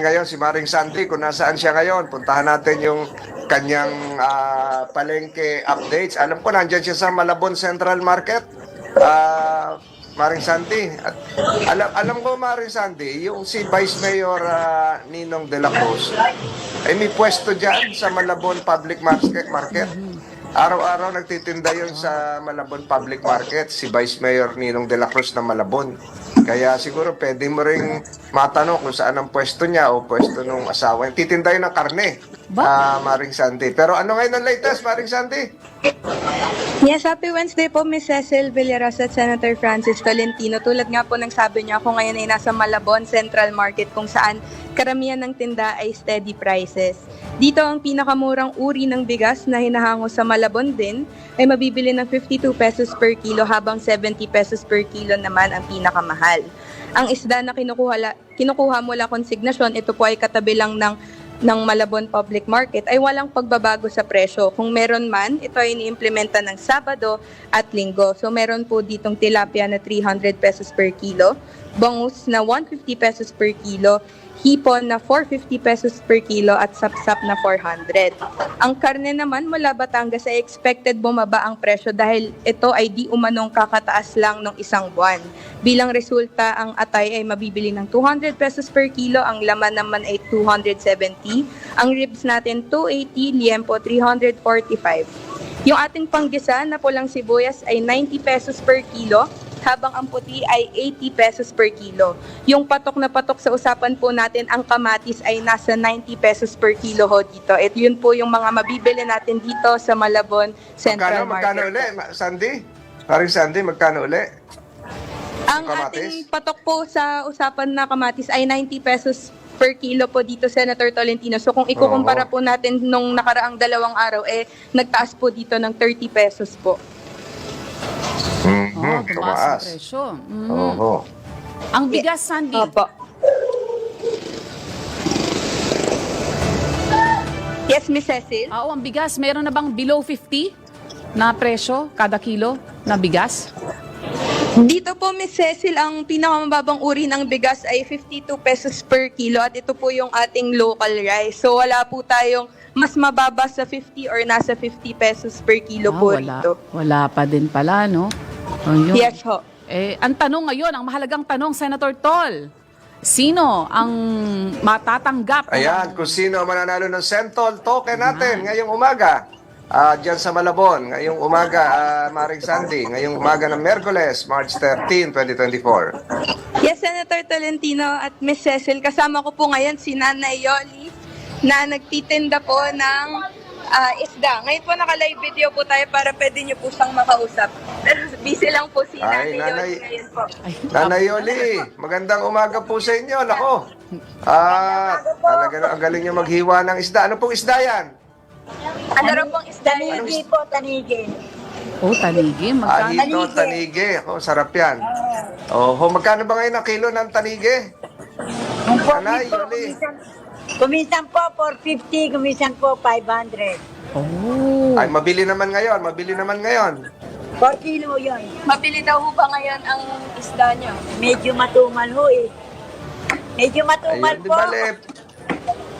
natin ngayon si Maring Sandy kung nasaan siya ngayon. Puntahan natin yung kanyang ah, palengke updates. Alam ko nandiyan siya sa Malabon Central Market. Ah, Maring Sandy. At alam, alam ko Maring Sandy, yung si Vice Mayor ah, Ninong de la Cruz ay may pwesto dyan sa Malabon Public Market. Market. Araw-araw nagtitinda yun sa Malabon Public Market, si Vice Mayor Ninong de la Cruz ng Malabon. Kaya siguro pwede mo ring matanong kung saan ang pwesto niya o pwesto ng asawa. Titinda yun ng karne, ah, Maring Sandy. Pero ano ngayon ang latest, Maring Sandy? Yes, happy Wednesday po, Miss Cecil Villaros at Senator Francis Tolentino. Tulad nga po ng sabi niyo, ako ngayon ay nasa Malabon Central Market kung saan karamihan ng tinda ay steady prices. Dito ang pinakamurang uri ng bigas na hinahango sa Malabon din ay mabibili ng 52 pesos per kilo habang 70 pesos per kilo naman ang pinakamahal. Ang isda na kinukuha, la- kinukuha mula konsignasyon, ito po ay katabi lang ng ng Malabon Public Market ay walang pagbabago sa presyo. Kung meron man, ito ay iniimplementa ng Sabado at Linggo. So meron po ditong tilapia na 300 pesos per kilo, bangus na 150 pesos per kilo, hipon na 450 pesos per kilo at sapsap na 400. Ang karne naman mula Batangas ay expected bumaba ang presyo dahil ito ay di umanong kakataas lang ng isang buwan. Bilang resulta, ang atay ay mabibili ng 200 pesos per kilo, ang laman naman ay 270, ang ribs natin 280, liempo 345. Yung ating panggisa na pulang sibuyas ay 90 pesos per kilo, habang ang puti ay 80 pesos per kilo. Yung patok na patok sa usapan po natin, ang kamatis ay nasa 90 pesos per kilo ho dito. At yun po yung mga mabibili natin dito sa Malabon Central Magkano, magkano Market. uli, Ma- Sandy? Maring Sandy, magkano uli? Ang Kamatis? ating patok po sa usapan na kamatis ay 90 pesos per kilo po dito, Senator Tolentino. So kung ikukumpara po natin nung nakaraang dalawang araw, eh nagtaas po dito ng 30 pesos po. Mhm, Oh, tumaas ang presyo. Mhm. Oo. Ang bigas, Sandy. Opo. Yes, Miss Cecil? Oo, ang bigas, meron na bang below 50 na presyo kada kilo na bigas? Dito po, Miss Cecil, ang pinakamababang uri ng bigas ay 52 pesos per kilo at ito po yung ating local rice. So wala po tayong mas mababa sa 50 or nasa 50 pesos per kilo Ah, po wala, rito. wala pa din pala, no? Oh, yun. Yes ho. Eh, ang tanong ngayon, ang mahalagang tanong, Senator Tol, sino ang matatanggap? Ayan, kung sino mananalo ng Sentol token natin ngayong umaga. Ah, diyan sa Malabon, ngayong umaga, ah, Maring Sandy, ngayong umaga ng Merkules, March 13, 2024. Yes, Senator Tolentino at Miss Cecil, kasama ko po ngayon si Nanay Yoli na nagtitinda po ng ah, isda. Ngayon po naka-live video po tayo para pwede niyo po siyang makausap. Pero busy lang po si Ay, Nanay, Nanay. Yoli ngayon po. Ay, Nanay Yoli, magandang umaga po sa inyo. Nako. Ah, talaga ang galing niyo maghiwa ng isda. Ano pong isda yan? Ano raw pong isda? Tanigi po, tanigi. oh, taligi, magkano? Ahito, tanige. Ako, sarap yan. Oho, magkano ba ngayon ang kilo ng tanige? Ang po, Anay, po, Yoli. kumisan, kumisan po 450, kumisan po 500. Oh, Ay, mabili naman ngayon. Mabili naman ngayon. 4 kilo yun. Mabili daw ho ba ngayon ang isda niyo? Medyo matumal ho eh. Medyo matumal Ayun, di po. bale,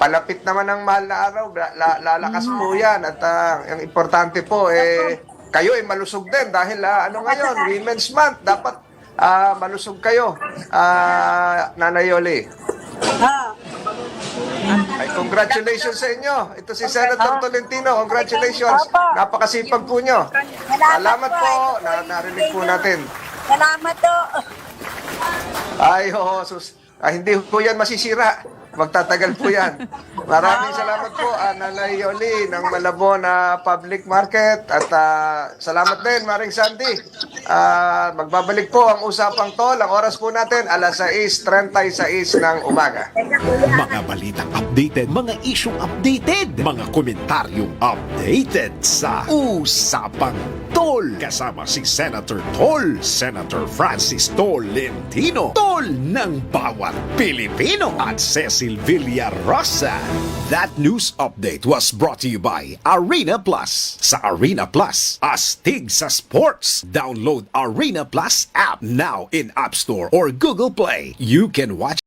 palapit naman ang mahal na araw, la- la- lalakas po yan. At ah, ang importante po, eh, kayo ay malusog din dahil ah, ano ngayon, Women's Month, dapat ah, malusog kayo, ah, Nanay Yoli. Ha. Ay, congratulations sa inyo. Ito si Senator Tolentino, congratulations. Napakasipag po nyo. Salamat po, na narinig po natin. Salamat po. Ay, oo, sus. Ah, hindi po yan masisira. Magtatagal po yan. Maraming salamat po, Nanay Yoli ng Malabon na Public Market. At ah, salamat din, Maring Sandy. Ah, magbabalik po ang usapang tol. Ang oras po natin, alas 6.36 ng umaga. Mga balitang updated, mga isyong updated, mga komentaryong updated sa Usapang Tol. Kasama si Senator Tol, Senator Francis Tolentino, Tol ng bawat Pilipino at Cecil Villarosa. That news update was brought to you by Arena Plus. Sa Arena Plus, astig sa sports. Download Arena Plus app now in App Store or Google Play. You can watch